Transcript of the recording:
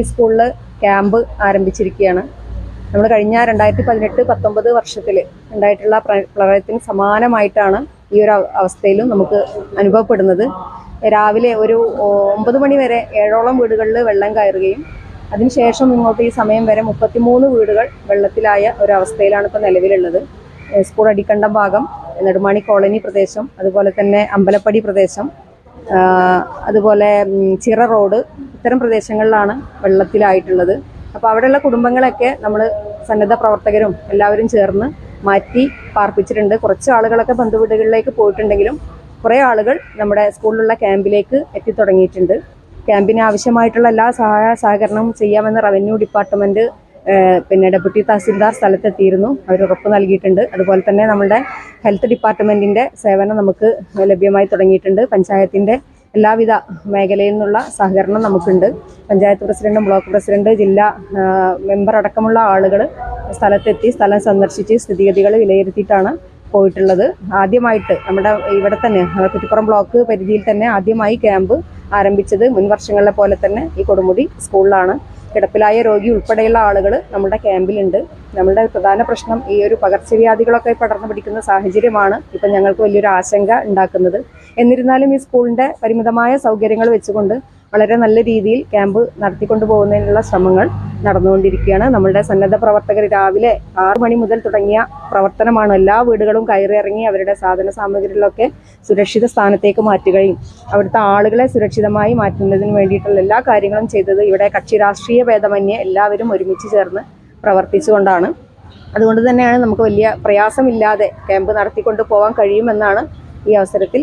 ഈ സ്കൂളിൽ ക്യാമ്പ് ആരംഭിച്ചിരിക്കുകയാണ്. നമ്മൾ കഴിഞ്ഞ രണ്ടായിരത്തി പതിനെട്ട് പത്തൊമ്പത് വർഷത്തിൽ ഉണ്ടായിട്ടുള്ള പ്രളയത്തിന് സമാനമായിട്ടാണ് ഈ ഒരു അവസ്ഥയിലും നമുക്ക് അനുഭവപ്പെടുന്നത്. രാവിലെ ഒരു ഒമ്പത് മണി വരെ ഏഴോളം വീടുകളിൽ വെള്ളം കയറുകയും അതിനുശേഷം ഇങ്ങോട്ട് ഈ സമയം വരെ മുപ്പത്തിമൂന്ന് വീടുകൾ വെള്ളത്തിലായ ഒരവസ്ഥയിലാണ് ഇപ്പോൾ നിലവിലുള്ളത്. സ്കൂൾ അടിക്കണ്ടം ഭാഗം നെടുമാണി കോളനി പ്രദേശം അതുപോലെ തന്നെ അമ്പലപ്പടി പ്രദേശം അതുപോലെ ചിറ റോഡ് ഇത്തരം പ്രദേശങ്ങളിലാണ് വെള്ളത്തിലായിട്ടുള്ളത്. അപ്പോൾ അവിടെയുള്ള കുടുംബങ്ങളൊക്കെ നമ്മൾ സന്നദ്ധ പ്രവർത്തകരും എല്ലാവരും ചേർന്ന് മാറ്റി പാർപ്പിച്ചിട്ടുണ്ട്. കുറച്ച് ആളുകളൊക്കെ ബന്ധുവീടുകളിലേക്ക് പോയിട്ടുണ്ടെങ്കിലും കുറേ ആളുകൾ നമ്മുടെ സ്കൂളിലുള്ള ക്യാമ്പിലേക്ക് എത്തിത്തുടങ്ങിയിട്ടുണ്ട്. ക്യാമ്പിന് ആവശ്യമായിട്ടുള്ള എല്ലാ സഹായ സഹകരണവും ചെയ്യാമെന്ന് റവന്യൂ ഡിപ്പാർട്ട്മെന്റ് പിന്നെ ഡെപ്യൂട്ടി തഹസിൽദാർ സ്ഥലത്തെത്തിയിരുന്നു. അവർ ഉറപ്പ് നൽകിയിട്ടുണ്ട്. അതുപോലെ തന്നെ നമ്മുടെ ഹെൽത്ത് ഡിപ്പാർട്ട്മെന്റിന്റെ സേവനം നമുക്ക് ലഭ്യമായി തുടങ്ങിയിട്ടുണ്ട്. പഞ്ചായത്തിന്റെ എല്ലാവിധ മേഖലയിൽ നിന്നുള്ള സഹകരണം നമുക്കുണ്ട്. പഞ്ചായത്ത് പ്രസിഡന്റ് ബ്ലോക്ക് പ്രസിഡന്റ് ജില്ലാ മെമ്പർ അടക്കമുള്ള ആളുകൾ സ്ഥലത്തെത്തി സ്ഥലം സന്ദർശിച്ച് സ്ഥിതിഗതികൾ വിലയിരുത്തിയിട്ടാണ് പോയിട്ടുള്ളത്. ആദ്യമായിട്ട് നമ്മുടെ ഇവിടെ തന്നെ കുറ്റിപ്പുറം ബ്ലോക്ക് പരിധിയിൽ തന്നെ ആദ്യമായി ക്യാമ്പ് ആരംഭിച്ചത് മുൻ വർഷങ്ങളിലെ പോലെ തന്നെ ഈ കൊടുമുടി സ്കൂളിലാണ്. കിടപ്പിലായ രോഗി ഉൾപ്പെടെയുള്ള ആളുകൾ നമ്മുടെ ക്യാമ്പിലുണ്ട്. നമ്മുടെ പ്രധാന പ്രശ്നം ഈ ഒരു പകർച്ചവ്യാധികളൊക്കെ പടർന്നു പിടിക്കുന്ന സാഹചര്യമാണ് ഇപ്പം ഞങ്ങൾക്ക് വലിയൊരു ആശങ്ക ഉണ്ടാക്കുന്നത്. എന്നിരുന്നാലും ഈ സ്കൂളിന്റെ പരിമിതമായ സൗകര്യങ്ങൾ വെച്ചുകൊണ്ട് വളരെ നല്ല രീതിയിൽ ക്യാമ്പ് നടത്തിക്കൊണ്ടു പോകുന്നതിനുള്ള ശ്രമങ്ങൾ നടന്നുകൊണ്ടിരിക്കുകയാണ്. നമ്മളുടെ സന്നദ്ധ പ്രവർത്തകർ രാവിലെ ആറു മണി മുതൽ തുടങ്ങിയ പ്രവർത്തനമാണ്. എല്ലാ വീടുകളും കയറിയിറങ്ങി അവരുടെ സാധന സാമഗ്രികളൊക്കെ സുരക്ഷിത സ്ഥാനത്തേക്ക് മാറ്റുകയും അവിടുത്തെ ആളുകളെ സുരക്ഷിതമായി മാറ്റുന്നതിന് വേണ്ടിയിട്ടുള്ള എല്ലാ കാര്യങ്ങളും ചെയ്തത് ഇവിടെ കക്ഷി രാഷ്ട്രീയ ഭേദമന്യേ എല്ലാവരും ഒരുമിച്ച് ചേർന്ന് പ്രവർത്തിച്ചുകൊണ്ടാണ്. അതുകൊണ്ട് തന്നെയാണ് നമുക്ക് വലിയ പ്രയാസമില്ലാതെ ക്യാമ്പ് നടത്തിക്കൊണ്ട് പോകാൻ കഴിയുമെന്നാണ് ഈ അവസരത്തിൽ